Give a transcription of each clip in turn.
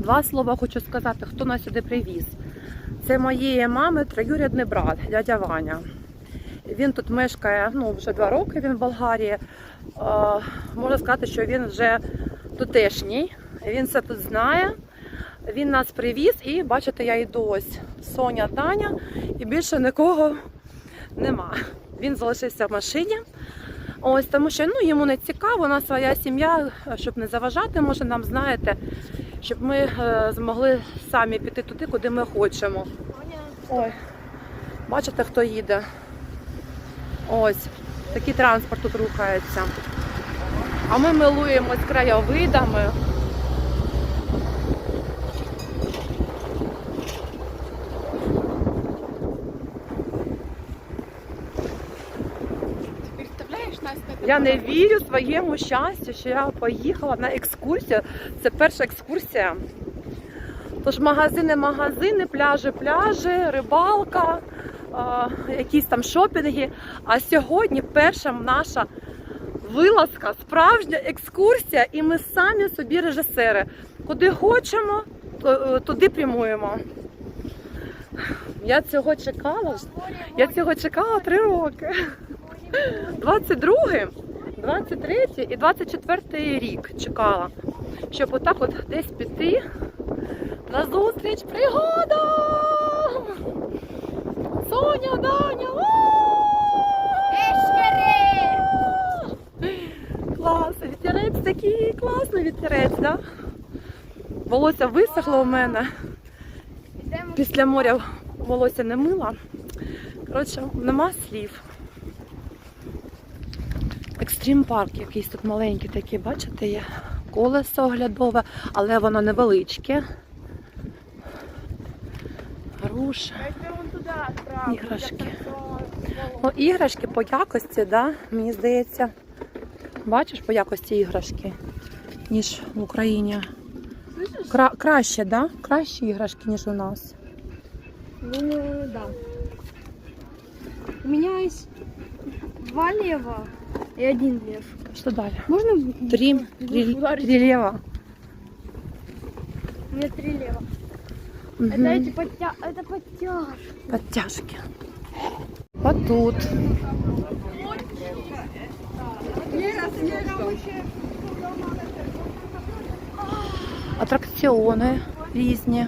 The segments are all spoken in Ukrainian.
Два слова хочу сказати, хто нас сюди привіз. Це моєї мами троюрідний брат, дядя Ваня. Він тут мешкає ну, вже два роки, він в Болгарії. Можна сказати, що він вже тутешній. Він все тут знає. Він нас привіз і бачите, я йду ось Соня, Таня, і більше нікого нема. Він залишився в машині. Ось тому що ну, йому не цікаво, у нас своя сім'я, щоб не заважати, може нам знаєте, щоб ми е, змогли самі піти туди, куди ми хочемо. Ой, бачите, хто їде? Ось, такий транспорт тут рухається. А ми милуємось краєвидами. Я не вірю своєму щастю, що я поїхала на екскурсію. Це перша екскурсія. Тож магазини, магазини, пляжі, пляжі, рибалка, якісь там шопінги. А сьогодні перша наша вилазка, справжня екскурсія, і ми самі собі режисери. Куди хочемо, е, туди прямуємо. Я цього чекала. Я цього чекала три роки. 22, 23 і 24 рік чекала, щоб отак от десь піти на зустріч пригодам! Соня, Даня! Клас! Вітерець такий класний вітерець, да? Волосся висохло у мене. Після моря волосся не мила. Коротше, нема слів. Екстрім парк якийсь тут маленький такий, бачите, є колесо оглядове, але воно невеличке. Груша. Іграшки. Ну, іграшки по якості, да, мені здається. Бачиш по якості іграшки, ніж в Україні. Кра- краще, да? Кращі іграшки, ніж у нас. Думаю, да. У меня есть два лева и один лев. Що далі? Можно? Три, три, ударить? три лева. У меня три лева. Мгм. Это эти подтя... Это подтяж. Подтяжки. Батут. Атракціони різні.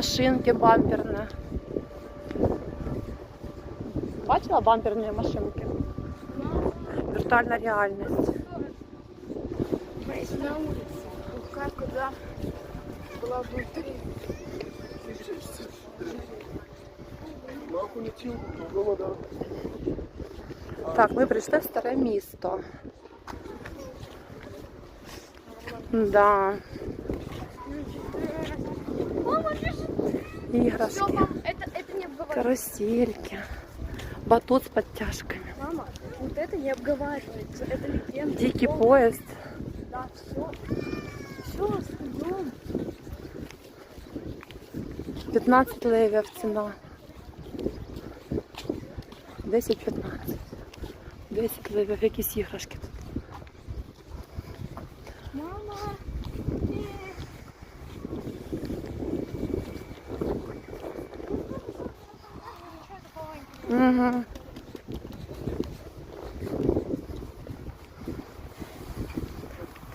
Машинки бамперні. Бачила бамперні машинки? Віртуальна реальність. На улице. Как куда? Была внутри. Так, ми прийшли в старе місто. Да, Всё, іграшки, мам, это, это не обговаривается. карусельки, батут з підтяжками, Мама, вот это не обговаривается. Это легенда. дикий Всё. поїзд. Да, все. Все, идем. 15 левів ціна. 10-15. 10 левів, якісь іграшки тут.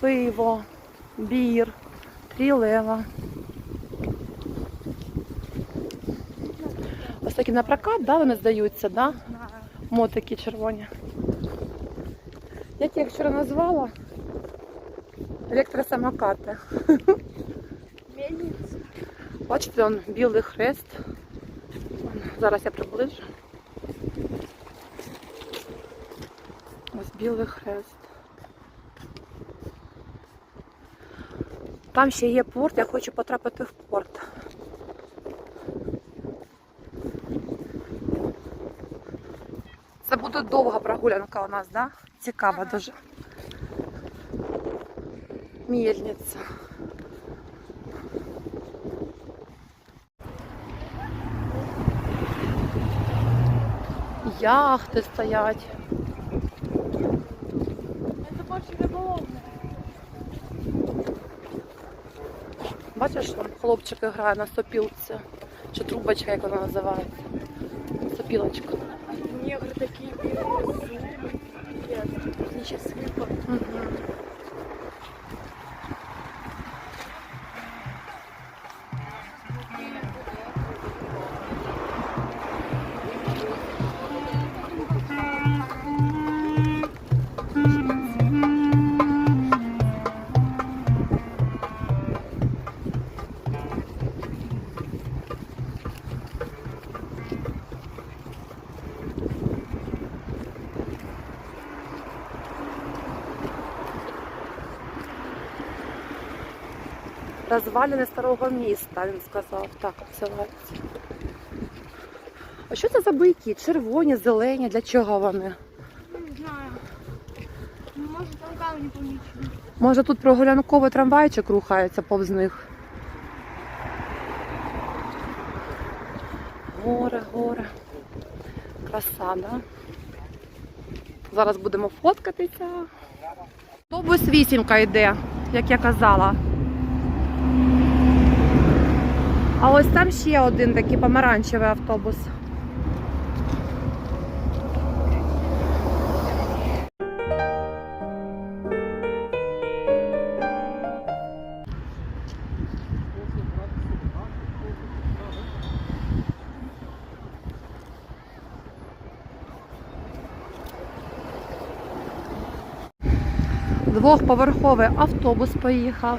Пиво, бір, три лева. Ось такі на прокат, да, вони здаються, да? Мотики червоні. Як я їх вчора назвала? Електросамокати. Бачите, он білий хрест. Зараз я приближу. Білий хрест. Там ще є порт, я хочу потрапити в порт. Це буде довга прогулянка у нас, да? Цікава дуже. Мельниця. Яхти стоять. Бачиш, там хлопчик грає на сопілці. Чи трубочка, як вона називається. Сопілочка. Негры такие белые зубы. Пипец. Они сейчас слепят. Угу. Розвалини старого міста, він сказав. Так, називається. А що це за бойки? Червоні, зелені, для чого вони? Ну, Не знаю. Ну, Может, там камни помечены. Може тут прогулянковий трамвайчик рухається повз них. Горе, горе. Краса, да? Зараз будемо фоткатися. Автобус вісімка йде, як я казала. А ось там ще один такий помаранчевий автобус. Двохповерховий автобус поїхав.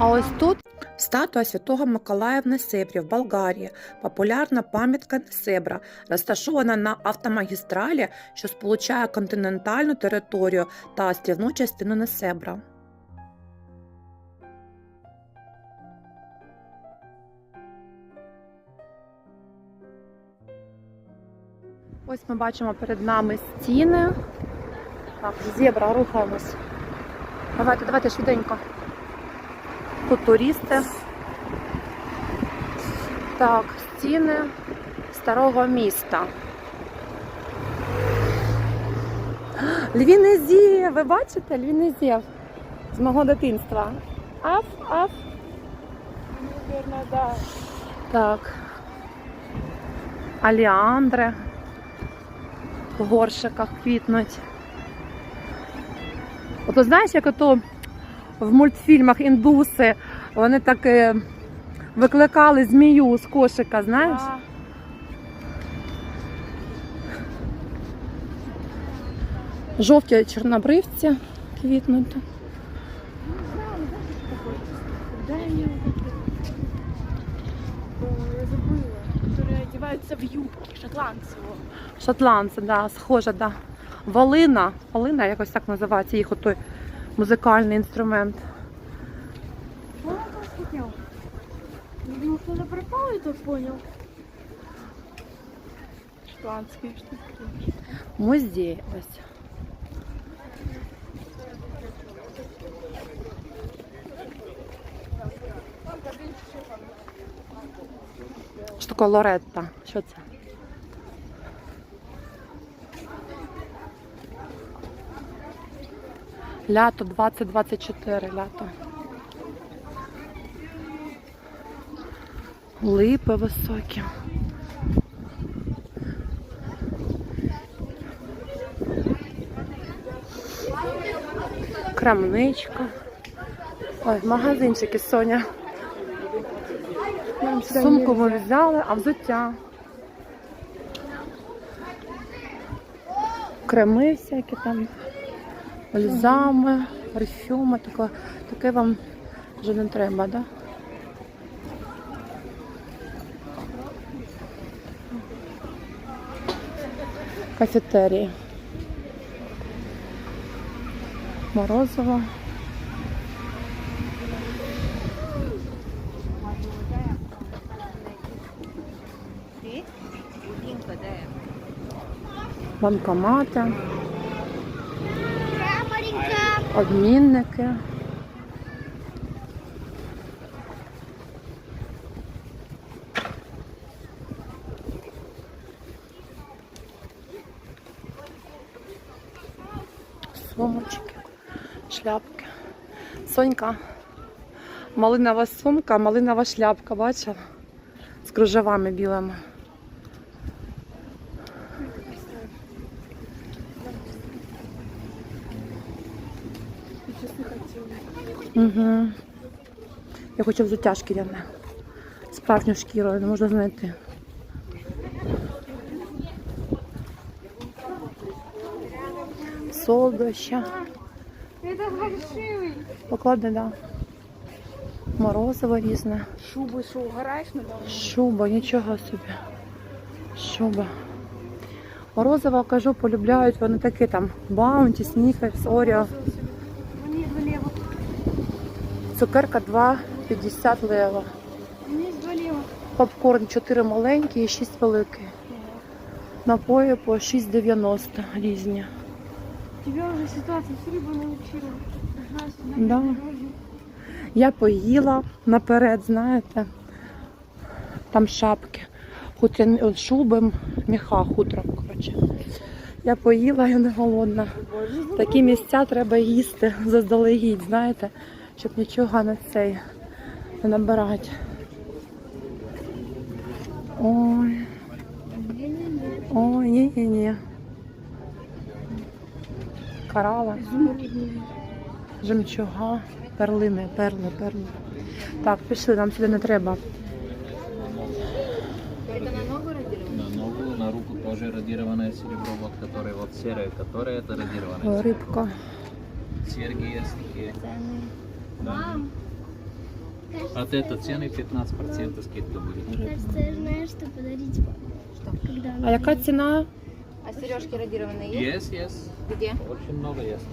А ось тут статуя святого Миколая в Несебрі в Болгарії, популярна пам'ятка Несебра, розташована на автомагістралі, що сполучає континентальну територію та острівну частину Несебра. Ось ми бачимо перед нами стіни. Так, зебра, рухаємось. Давайте, давайте швиденько. Туристи. Так, стіни старого міста. Львіний зів, ви бачите? Львіний зів з мого дитинства. Аф, аф. Наверное, да. Так. Аліандри в горшиках квітнуть. От знаєш, як ото в мультфільмах індуси, вони так е, викликали змію з кошика, знаєш? Да. Жовті чорнобривці квітнуть. Не знаю, ну, знаешь, что такое? Когда они вот эти, э, я забыла, которые одеваются в юбки, шотландцы. вот. Шотландці, да, схоже, да. Волина. Волина якось так називається їх отой музикальний інструмент. Ну, хотел. Я думал, что она пропала, я так понял. Шотландские штуки. Музей ось. Таке Лоретта? Що це? Лято 2024 лято. Липи високі. Крамничка. Ой, магазинчики Соня. Сумку ми взяли, а взуття. Креми всякі там, бальзами, парфюми, таке, таке вам вже не треба, так? Да? Кафетерії. Морозова. банкомати обмінники. Сумочки, шляпки. Сонька, малинова сумка, малинова шляпка, бачила? З кружевами білими. Я чесно хотіла. Угу. Я хочу взуття шкіряне. Справжню шкіру не можна знайти. Солодоща. Поклади, да. Морозиво різне. Шуби, що, угораєш недавно? Шуба, нічого собі. Шуба. Морозиво, кажу, полюбляють. Вони такі там баунті, снікерс, оріо. Мені вліво. Цукерка 2,50 лева. Попкорн 4 маленькі і 6 великий. Напої по 6,90 різні. Тебе вже ситуація з рибою. Ужасно. Да. Я поїла наперед, знаєте. Там шапки, хутряні от шуби, міха хутром, коротше. Я поїла, я не голодна. Такі місця треба їсти заздалегідь, знаєте, щоб нічого на цей набирати. Ой, ой, ні, ні, ні. Карала. Жемчуга, перлини, перли, перли. Так, пішли, нам сюди не треба. На ногу, на руку тоже радированное серебро, вот которое вот серое, которое это радированное. Рибка. Серьги есть такие. Да. От этой цены 15% скидка будет. Кажется, я знаю, что подарить вам. Когда А яка ціна? А сережки радированные есть? Есть, есть. Где? Очень много есть.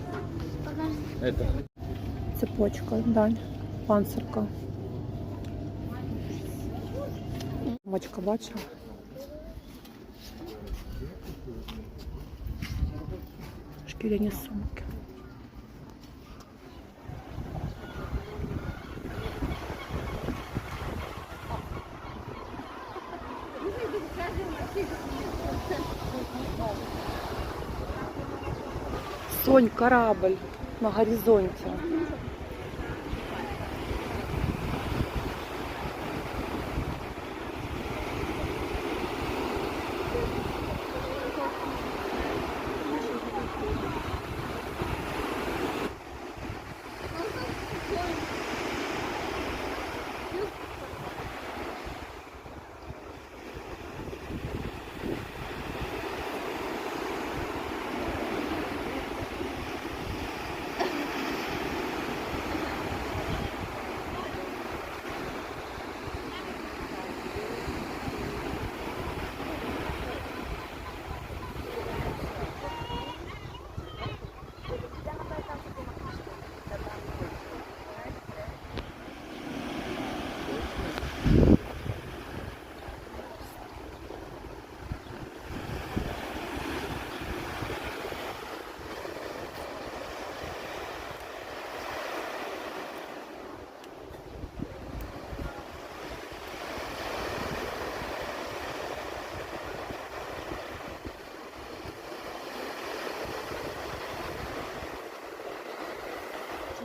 покажешь? Это. Цепочка, дань, панцирка. Мочка бачила? Шкіряні сумки. Сонь, корабль на горизонте.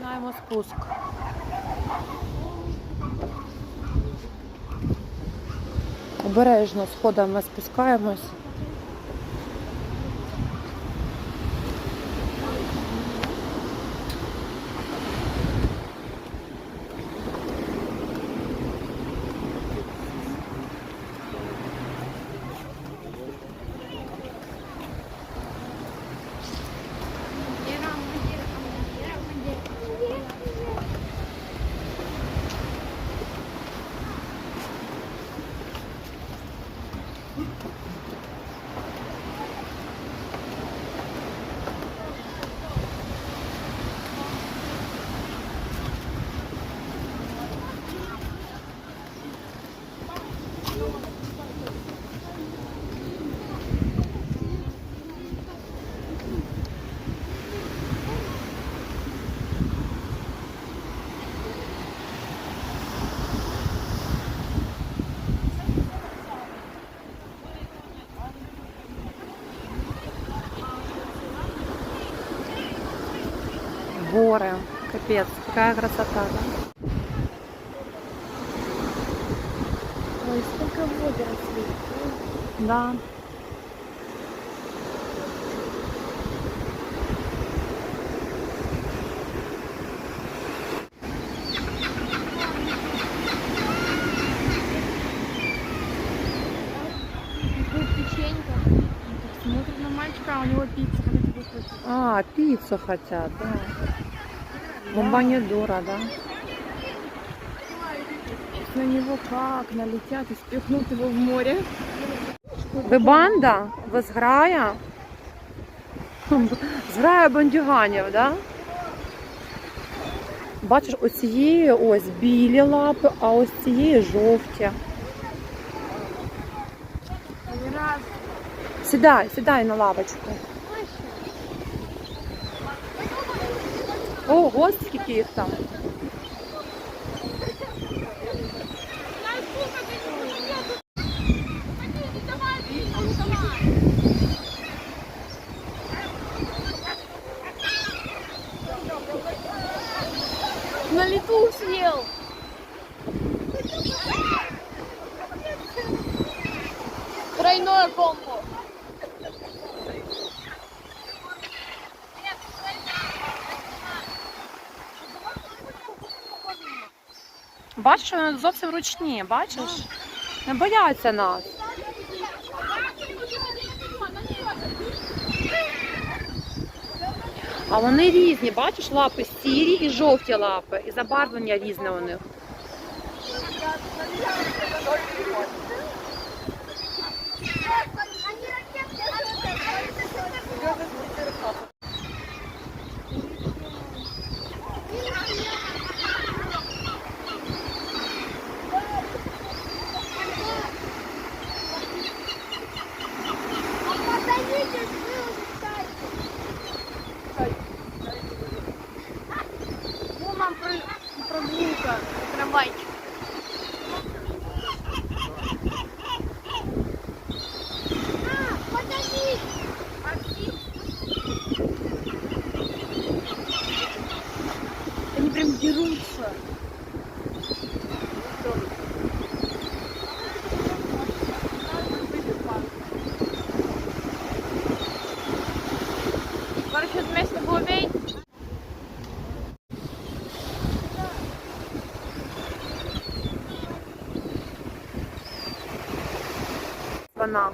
Починаємо спуск. Обережно сходами спускаємось. горы. Капец, какая красота. Да? Ой, сколько воды росли. Да. А, пиццу хотят, да. Бомбанедура, да. Сейчас на него как налетят и спихнут его в море. Ви банда? Ви зграя? Зграя бандюганів, да? Бачиш, ось цієї ось білі лапи, а ось цієї жовті. Сідай, сідай на лавочку. Ого, скільки їх там. На лету съел. Тройное комбо. Бачиш, вони зовсім ручні, бачиш? Не бояться нас. А вони різні, бачиш, лапи сірі і жовті лапи, і забарвлення різне у них. Прям дерутся. Короче, вместо голубей Вона.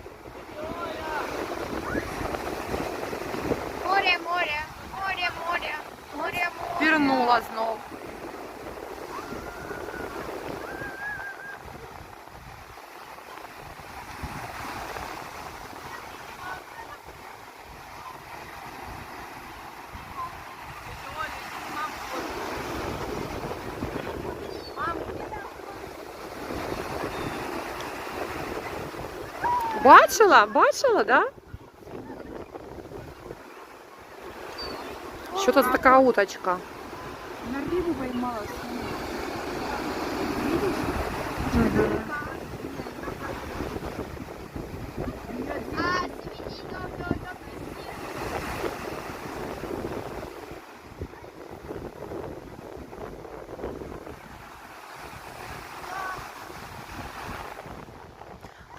Бачила? Бачила, да? Що це за така уточка? На рыбу поймалась.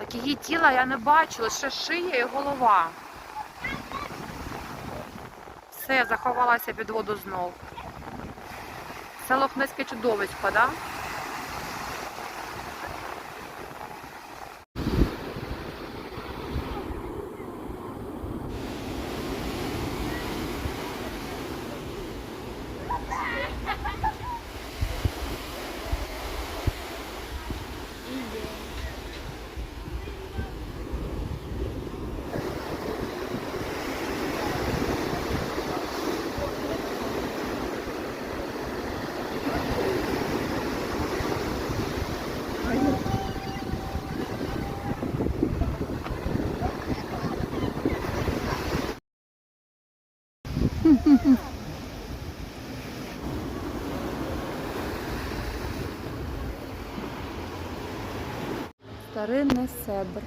Так її тіла я не бачу, лише шия і голова. Все, заховалася під воду знов. Це лохнеське чудовисько, да? Старинний себр.